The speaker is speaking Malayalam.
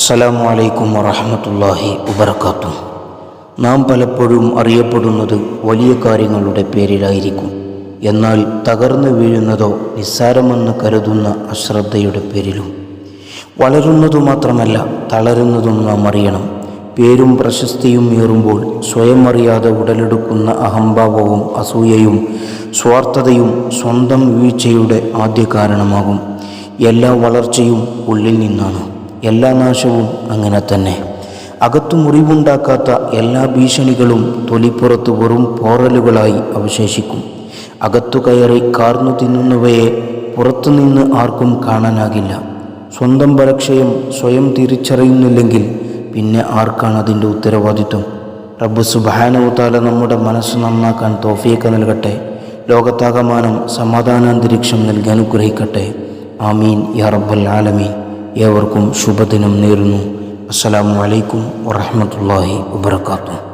അസ്സലാമു അലൈക്കും വറഹമത്തല്ലാഹി വബർക്കാത്തു നാം പലപ്പോഴും അറിയപ്പെടുന്നത് വലിയ കാര്യങ്ങളുടെ പേരിലായിരിക്കും. എന്നാൽ തകർന്നു വീഴുന്നതോ നിസ്സാരമെന്ന് കരുതുന്ന അശ്രദ്ധയുടെ പേരിലും. വളരുന്നതു മാത്രമല്ല തളരുന്നതും നാം അറിയണം. പേരും പ്രശസ്തിയും ഏറുമ്പോൾ സ്വയം അറിയാതെ ഉടലെടുക്കുന്ന അഹംഭാവവും അസൂയയും സ്വാർത്ഥതയും സ്വന്തം വീഴ്ചയുടെ ആദ്യ കാരണമാകും. എല്ലാ വളർച്ചയും ഉള്ളിൽ നിന്നാണ്. എല്ലാ നാശവും അങ്ങനെ തന്നെ. അകത്തു മുറിവുണ്ടാക്കാത്ത എല്ലാ ഭീഷണികളും തൊലിപ്പുറത്ത് വെറും പോറലുകളായി അവശേഷിക്കും. അകത്തു കയറി കാർന്നു തിന്നുന്നവയെ പുറത്തുനിന്ന് ആർക്കും കാണാനാകില്ല. സ്വന്തം പരക്ഷയം സ്വയം തിരിച്ചറിയുന്നില്ലെങ്കിൽ പിന്നെ ആർക്കാണ് അതിന്റെ ഉത്തരവാദിത്വം? റബ്ബ് സുബാനവുത്താല നമ്മുടെ മനസ്സ് നന്നാക്കാൻ തോഫിയൊക്കെ നൽകട്ടെ. ലോകത്താകമാനം സമാധാനാന്തരീക്ഷം നൽകി അനുഗ്രഹിക്കട്ടെ. ആമീൻ. യാ റബ്ബൽ ആലമീൻ. ഏവർക്കും ശുഭദിനം നേരുന്നു. അസ്സലാമു അലൈക്കും വറഹമത്തല്ലാഹി വബർക്കാത്തു